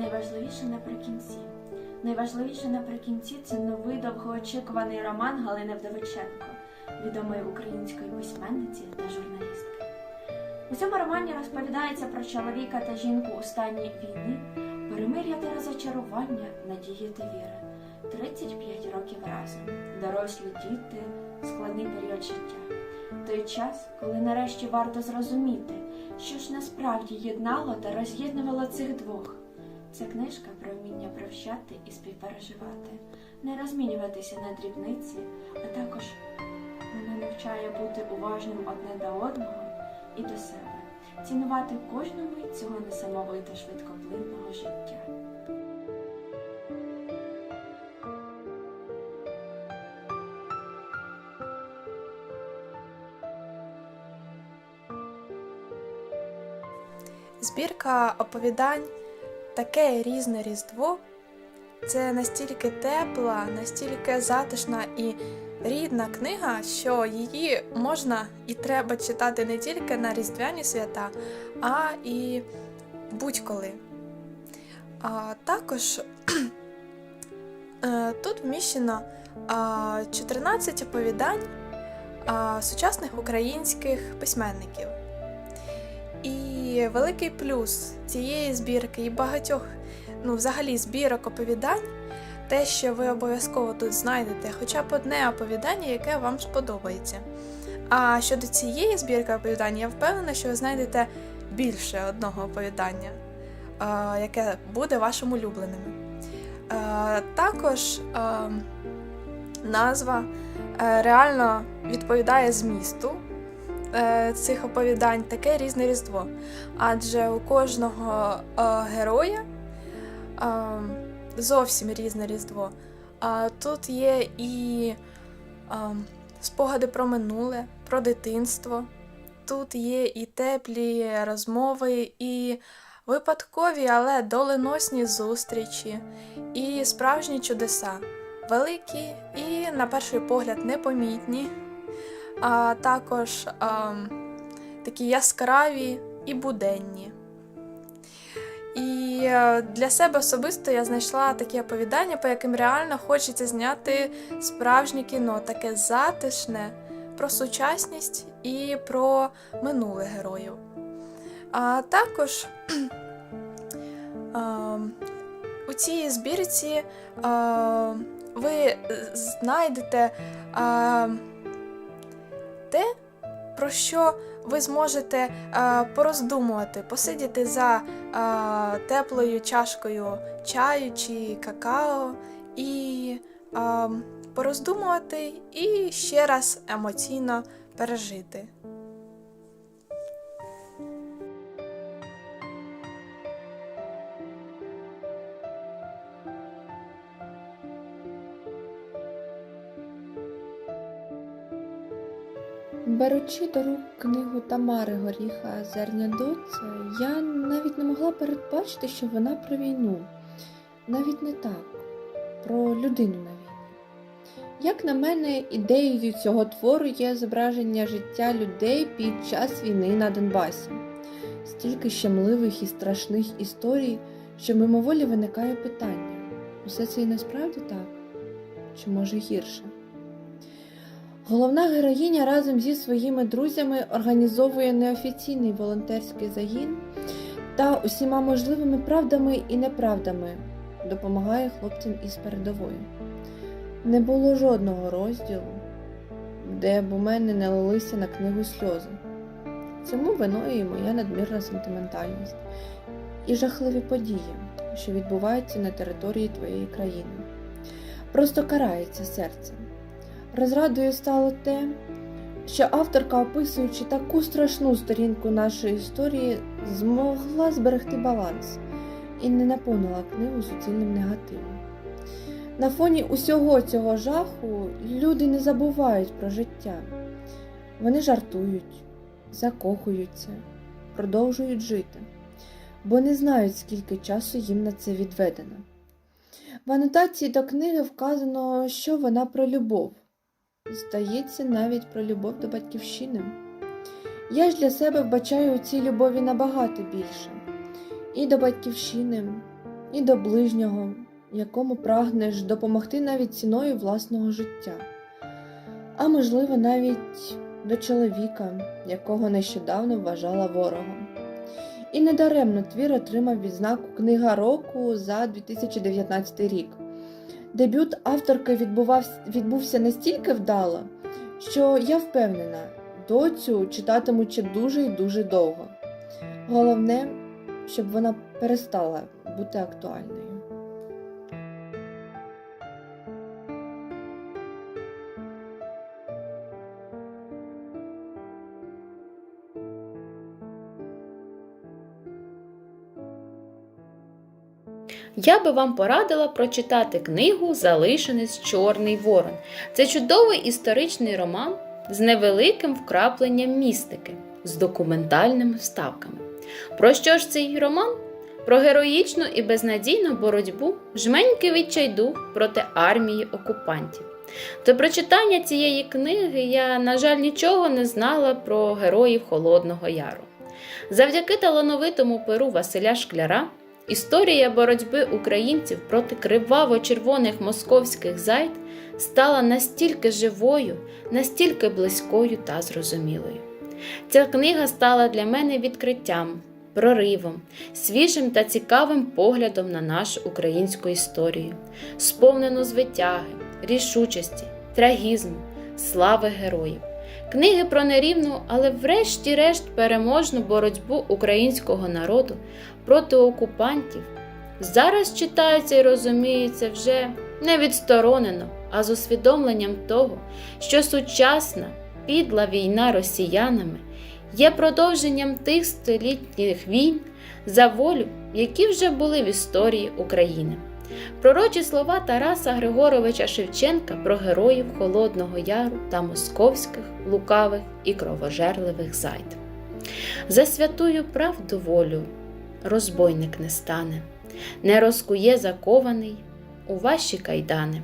Найважливіше наприкінці. Найважливіше наприкінці це новий довгоочікуваний роман Галини Вдовиченко, відомої української письменниці та журналістки. У цьому романі розповідається про чоловіка та жінку у стані війни, перемир'я та розочарування, надії та віри. 35 років разом, дорослі діти, складний період життя. Той час, коли нарешті варто зрозуміти, що ж насправді єднало та роз'єднувало цих двох. Це книжка про вміння прощати і співпереживати, не розмінюватися на дрібниці, а також вона навчає бути уважним одне до одного і до себе, цінувати кожну мить цього несамовито швидкоплинного життя. Збірка оповідань таке різне різдво. Це настільки тепла, настільки затишна і рідна книга, що її можна і треба читати не тільки на різдвяні свята, а і будь-коли. А також е, тут вміщено 14 оповідань сучасних українських письменників. І великий плюс цієї збірки і багатьох, ну, взагалі, збірок оповідань, те, що ви обов'язково тут знайдете хоча б одне оповідання, яке вам сподобається. А щодо цієї збірки оповідань, я впевнена, що ви знайдете більше одного оповідання, яке буде вашим улюбленим. Також назва е, реально відповідає змісту цих оповідань таке різне різдво. Адже у кожного е, героя е, зовсім різне різдво. Тут є і е, спогади про минуле, про дитинство. Тут є і теплі розмови, і випадкові, але доленосні зустрічі, і справжні чудеса, великі і, на перший погляд, непомітні а також а, такі яскраві і буденні. І е, для себе особисто я знайшла такі оповідання, по яким реально хочеться зняти справжнє кіно, таке затишне про сучасність і про минуле героїв. А також а, у цій збірці а, ви знайдете. А, те, про що ви зможете е, пороздумувати, посидіти за е, теплою чашкою чаю чи какао і е, пороздумувати і ще раз емоційно пережити. Беручи до рук книгу Тамари Горіха Зерня доця, я навіть не могла передбачити, що вона про війну. Навіть не так, про людину на війні. Як на мене, ідеєю цього твору є зображення життя людей під час війни на Донбасі. Стільки щемливих і страшних історій, що мимоволі виникає питання: усе це і насправді так? Чи може гірше? Головна героїня разом зі своїми друзями організовує неофіційний волонтерський загін та усіма можливими правдами і неправдами допомагає хлопцям із передової. Не було жодного розділу, де б у мене не лилися на книгу сльози. Цьому виною і моя надмірна сентиментальність і жахливі події, що відбуваються на території твоєї країни. Просто карається серце. Розрадою стало те, що авторка, описуючи таку страшну сторінку нашої історії, змогла зберегти баланс і не наповнила книгу суцільним негативом. На фоні усього цього жаху люди не забувають про життя. Вони жартують, закохуються, продовжують жити, бо не знають, скільки часу їм на це відведено. В анотації до книги вказано, що вона про любов. Здається, навіть про любов до батьківщини. Я ж для себе вбачаю у цій любові набагато більше. І до батьківщини, і до ближнього, якому прагнеш допомогти навіть ціною власного життя, а можливо, навіть до чоловіка, якого нещодавно вважала ворогом. І недаремно твір отримав відзнаку Книга року за 2019 рік. Дебют авторки відбувся настільки вдало, що я впевнена, доцю читатимуть дуже і дуже довго. Головне, щоб вона перестала бути актуальною. Я би вам порадила прочитати книгу Залишенець Чорний Ворон. Це чудовий історичний роман з невеликим вкрапленням містики, з документальними вставками. Про що ж цей роман? Про героїчну і безнадійну боротьбу жменьки відчайдух проти армії окупантів. До прочитання цієї книги я, на жаль, нічого не знала про героїв Холодного Яру. Завдяки талановитому перу Василя Шкляра Історія боротьби українців проти криваво-червоних московських зайд стала настільки живою, настільки близькою та зрозумілою. Ця книга стала для мене відкриттям, проривом, свіжим та цікавим поглядом на нашу українську історію, сповнену звитяги, рішучості, трагізму, слави героїв. Книги про нерівну, але врешті-решт переможну боротьбу українського народу проти окупантів зараз читаються і розуміються вже не відсторонено, а з усвідомленням того, що сучасна підла війна росіянами є продовженням тих столітніх війн за волю, які вже були в історії України. Пророчі слова Тараса Григоровича Шевченка про героїв Холодного Яру та московських, лукавих і кровожерливих зайд. За святую правду волю розбойник не стане, не розкує закований у ваші кайдани.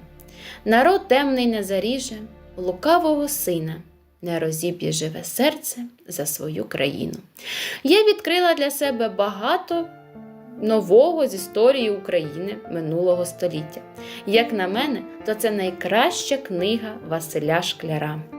Народ темний не заріже, лукавого сина, не розіб'є живе серце за свою країну. Я відкрила для себе багато нового з історії України минулого століття. Як на мене, то це найкраща книга Василя Шкляра.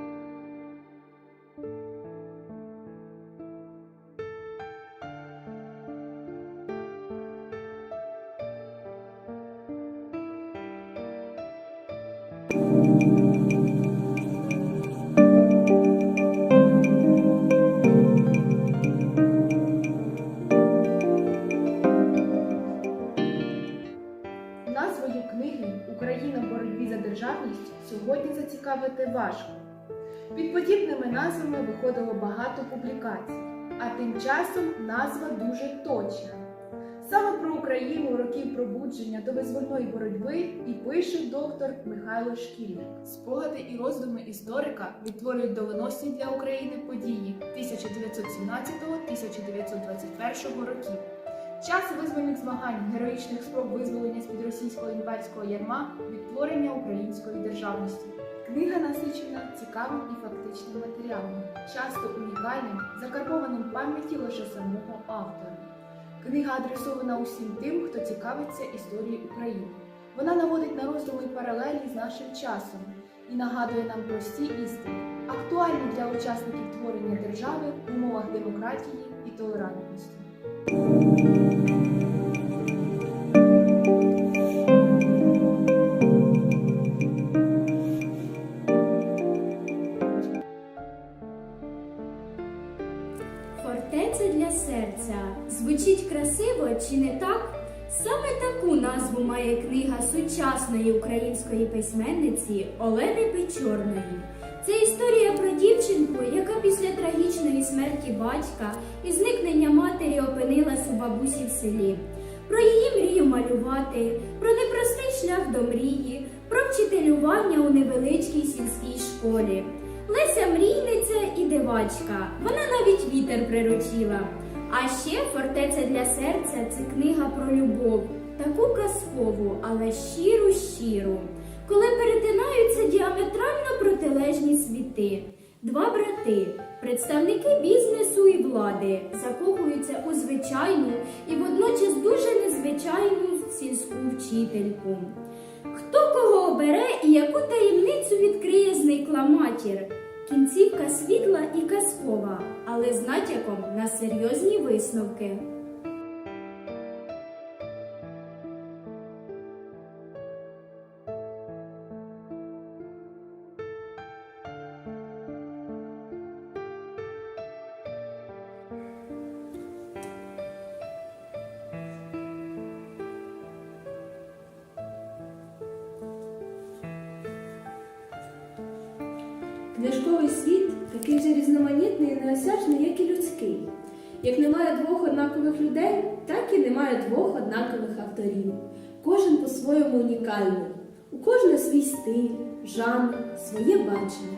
Назвою книги Україна в боротьбі за державність сьогодні зацікавити важко. Під подібними назвами виходило багато публікацій, а тим часом назва дуже точна. Саме про Україну років пробудження до визвольної боротьби і пише доктор Михайло Шкільник. Спогади і роздуми історика відтворюють доленосні для України події 1917-1921 років. Час визвольних змагань, героїчних спроб визволення з-під російського імперського ярма, відтворення української державності. Книга насичена цікавим і фактичним матеріалом, часто унікальним, закарбованим пам'яті лише самого автора. Книга адресована усім тим, хто цікавиться історією України. Вона наводить на роздуми паралелі з нашим часом і нагадує нам прості істини, актуальні для учасників творення держави в умовах демократії і толерантності. Фортеця для серця звучить красиво чи не так? Саме таку назву має книга сучасної української письменниці Олени Печорної. Це історія про дівчинку, яка після трагічної смерті батька і зникнення матері опинилась у бабусі в селі. Про її мрію малювати, про непростий шлях до мрії, про вчителювання у невеличкій сільській школі. Леся мрійниця і дивачка. Вона навіть вітер приручила. А ще фортеця для серця це книга про любов, таку казкову, але щиру щиру. Коли перетинаються діаметрально протилежні світи. Два брати, представники бізнесу і влади, закохуються у звичайну і водночас дуже незвичайну сільську вчительку. Хто кого обере і яку таємницю відкриє зникла матір? Кінцівка світла і казкова, але з натяком на серйозні висновки. Книжковий світ такий же різноманітний і неосяжний, як і людський. Як немає двох однакових людей, так і немає двох однакових авторів. Кожен по-своєму унікальний. У кожного свій стиль, жанр, своє бачення.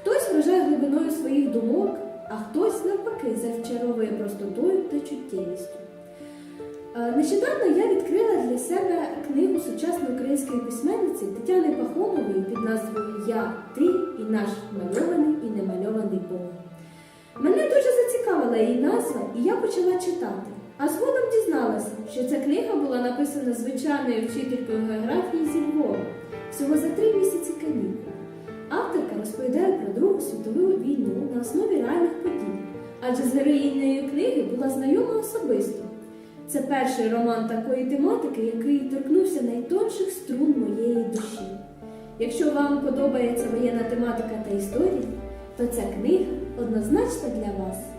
Хтось вражає глибиною своїх думок, а хтось навпаки зачаровує простотою та чуттєвістю. Е, Нещодавно я відкрила для себе книгу сучасної української письменниці Тетяни Пахомової під назвою Я, ти і наш мальований і немальований Бог. Мене дуже зацікавила її назва, і я почала читати. А згодом дізналася, що ця книга була написана звичайною вчителькою географії зі Львова всього за три місяці канікул. Авторка розповідає про Другу світову війну на основі реальних подій, адже з героїнею книги була знайома особисто. Це перший роман такої тематики, який торкнувся найтонших струн моєї душі. Якщо вам подобається воєнна тематика та історія, то ця книга однозначно для вас.